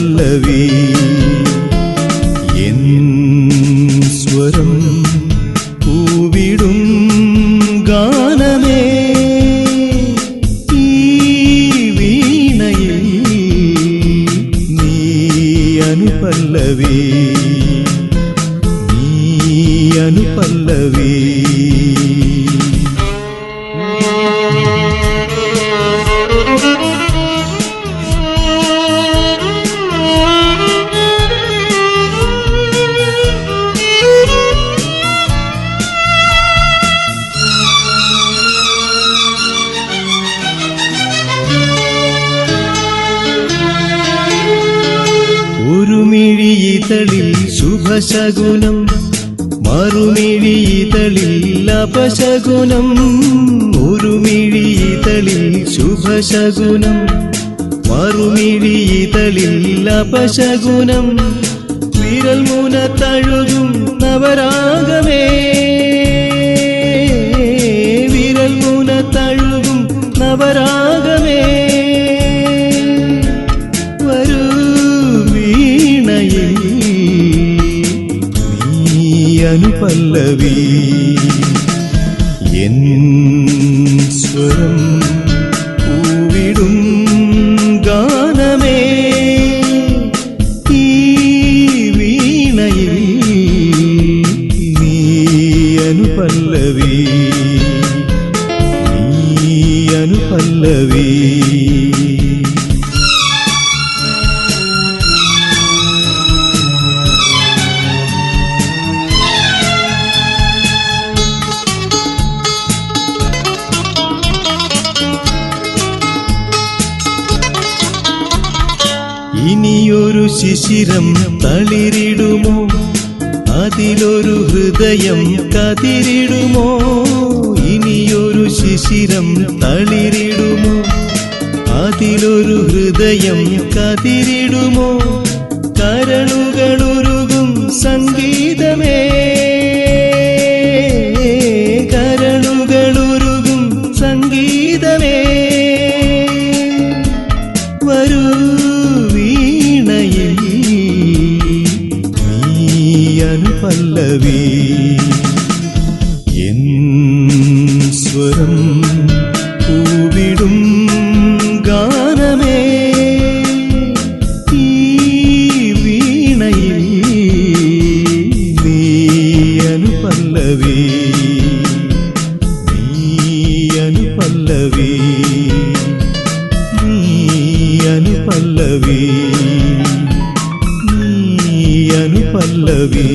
பல்லவி என் ஸ்வரம் கூவிடும் கானமே. வீணையில் நீ அனு பல்லவி நீ அனு பல்லவி ഒരു മിഴിയിതളിൽ ശുഭശകുനം മറുമിഴിയിതളിൽ അപശകുനം. ഒരു മിഴിയിതളിൽ ശുഭശകുനം മറുമിഴിയിതളിൽ അപശകുനം. വിരൽ മൂന തഴുകും നവരാഗമേ വിരൽ മൂന തഴുകും നവരാഗമേ നീ അനുപല്ലവി എൻ സ്വരം പൂവിടും ഗാനമേ ഈ വീണയിൽ നീ അനുപല്ലവി നീ അനുപല്ലവി ഇനിയൊരു ശിശിരം തളിരിടുമോ? അതിലൊരു ഹൃദയം കതിരിടുമോ? ഇനിയൊരു ശിശിരം തളിരിടുമോ? അതിലൊരു ഹൃദയം കതിരിടുമോ? കരളുകളുരുകും സംഗീതമേ. అను పల్లవి என் ஸ்வரம் பூவிடும் கானமே. வீணையில் நீயனு பல்லவி நீயனு பல்லவி நீயனு பல்லவி பல்லவி.